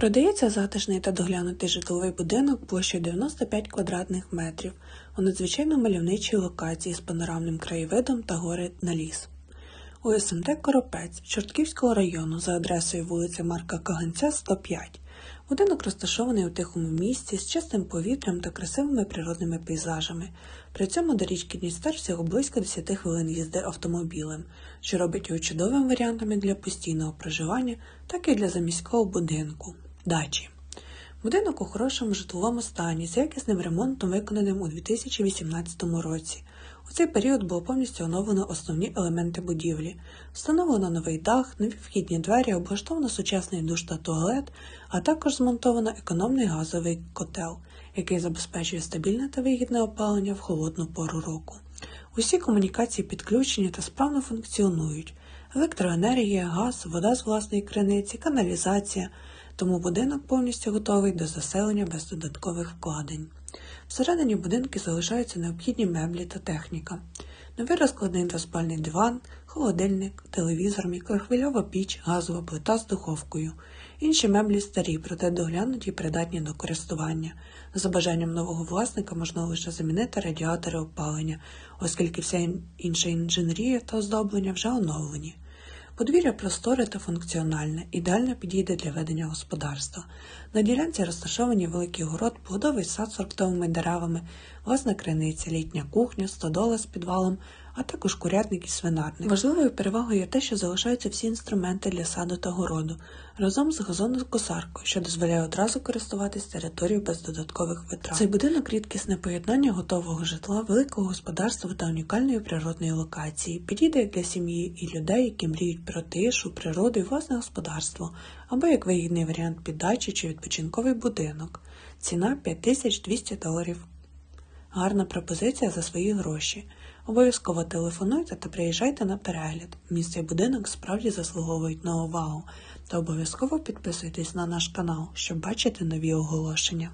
Продається затишний та доглянутий житловий будинок площею 95 квадратних метрів у надзвичайно мальовничій локації з панорамним краєвидом та гори на ліс. У СМТ Коропець Чортківського району за адресою вулиця Марка Каганця, 105. Будинок розташований у тихому місці з чистим повітрям та красивими природними пейзажами. При цьому до річки Дністер всього близько 10 хвилин їзди автомобілем, що робить його чудовим варіантом для постійного проживання, так і для заміського будинку дачі. Будинок у хорошому житловому стані з якісним ремонтом, виконаним у 2018 році. У цей період було повністю оновлено основні елементи будівлі, встановлено новий дах, нові вхідні двері, облаштовано сучасний душ та туалет, а також змонтовано економний газовий котел, який забезпечує стабільне та вигідне опалення в холодну пору року. Усі комунікації підключені та справно функціонують: електроенергія, газ, вода з власної криниці, каналізація. Тому будинок повністю готовий до заселення без додаткових вкладень. Всередині будинки залишаються необхідні меблі та техніка. Новий розкладний двоспальний диван, холодильник, телевізор, мікрохвильова піч, газова плита з духовкою. Інші меблі старі, проте доглянуті і придатні до користування. За бажанням нового власника можна лише замінити радіатори опалення, оскільки вся інша інженерія та оздоблення вже оновлені. Подвір'я просторе та функціональне, ідеально підійде для ведення господарства. На ділянці розташовані великий город, плодовий сад з фруктовими деревами, власна криниця, літня кухня, стодола з підвалом, а також курятник і свинарник. Важливою перевагою є те, що залишаються всі інструменти для саду та городу, разом з газонокосаркою, що дозволяє одразу користуватись територією без додаткових витрат. Цей будинок рідкісне поєднання готового житла, великого господарства та унікальної природної локації. Підійде як для сім'ї і людей, які мріють про тишу, природу і власне господарство, або як вигідний варіант під дачі чи відпочинковий будинок. Ціна 5200 доларів. Гарна пропозиція за свої гроші. Обов'язково телефонуйте та приїжджайте на перегляд. Місце і будинок справді заслуговують на увагу. Та обов'язково підписуйтесь на наш канал, щоб бачити нові оголошення.